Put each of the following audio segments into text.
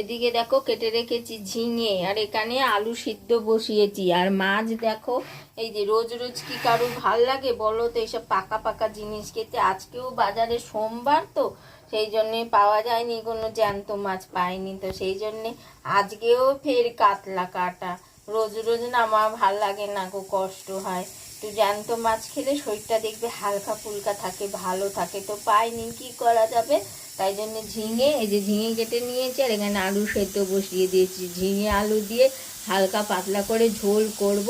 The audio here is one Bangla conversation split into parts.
এদিকে দেখো কেটে রেখেছি ঝিঙে, আর এখানে আলু সিদ্ধ বসিয়েছি। আর মাছ দেখো, এই যে রোজ রোজ কি কারুর ভালো লাগে বলো তো, এইসব পাকা পাকা জিনিস খেতে? আজকেও বাজারে সোমবার তো, সেই জন্যে পাওয়া যায়নি কোনো জ্যান্ত মাছ, পাইনি তো। সেই জন্যে আজকেও ফের কাতলা কাটা। রোজ রোজ না আমার ভালো লাগে না গো, কষ্ট হয়। একটু জ্যান্ত মাছ খেলে শরীরটা দেখবে হালকা ফুলকা থাকে, ভালো থাকে। তো পাইনি কি করা যাবে? তাই জন্য ঝিঙে, এই যে ঝিঙে কেটে নিয়েছি, আর এখানে আলু সেদ্ধ বসিয়ে দিয়েছি। ঝিঙে আলু দিয়ে হালকা পাতলা করে ঝোল করব।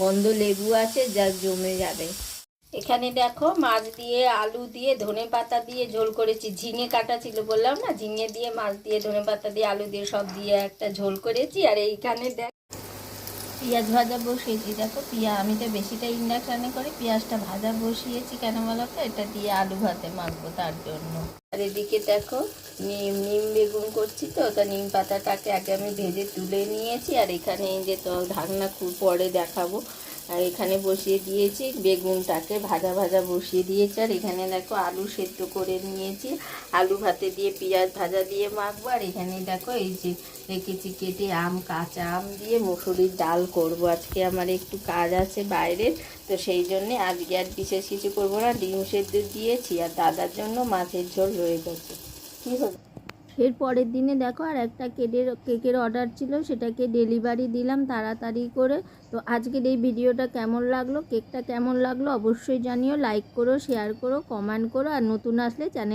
গন্ধ লেবু আছে, যা জমে যাবে। এখানে দেখো মাছ দিয়ে আলু দিয়ে ধনে পাতা দিয়ে ঝোল করেছি। ঝিঙে কাটা ছিল বললাম না? ঝিঙে দিয়ে মাছ দিয়ে ধনে পাতা দিয়ে আলু দিয়ে সব দিয়ে একটা ঝোল করেছি। আর এইখানে দেখ পেঁয়াজ ভাজা বসিয়েছি। দেখো পিয়া আমি তো বেশিটা ইন্ডাকশানে করি পেঁয়াজটা ভাজা বসিয়েছি কেন বলো তো? এটা দিয়ে আলু ভাতে মাখবো তার জন্য। আর এদিকে দেখো নিম নিম বেগুন করছি তো, তা নিম পাতাটাকে আগে আমি ভেজে তুলে নিয়েছি, আর এখানে যে তো ঢাকনা খুব পরে দেখাবো। আর এখানে বসিয়ে দিয়েছি। বেগুনটাকে ভাজা ভাজা বসিয়ে দিয়েছি। আর এখানে দেখো আলু সেদ্ধ করে নিয়েছি। আলু ভাতে দিয়ে পেঁয়াজ ভাজা দিয়ে মাখবো। আর এখানে দেখো এই যে রেখেছি কেটে আম, কাঁচা আম দিয়ে মুসুরির ডাল করব। আজকে আমার একটু কাজ আছে বাইরের, তো সেই জন্যে আজকে আর বিশেষ কিছু করব না। ডিম সেদ্ধ দিয়েছি। আর দাদার জন্য মাছের ঝোল রয়ে গেছে। কী হবে এর পরের দিনে দেখো আর একটা কেকের কেকের অর্ডার ছিল, সেটাকে ডেলিভারি দিলাম তাড়াতাড়ি করে। তো আজকের এই ভিডিওটা কেমন লাগল, কেকটা কেমন লাগল অবশ্যই জানিও লাইক করো শেয়ার করো কমেন্ট করো, আর নতুন আসলে চ্যানেল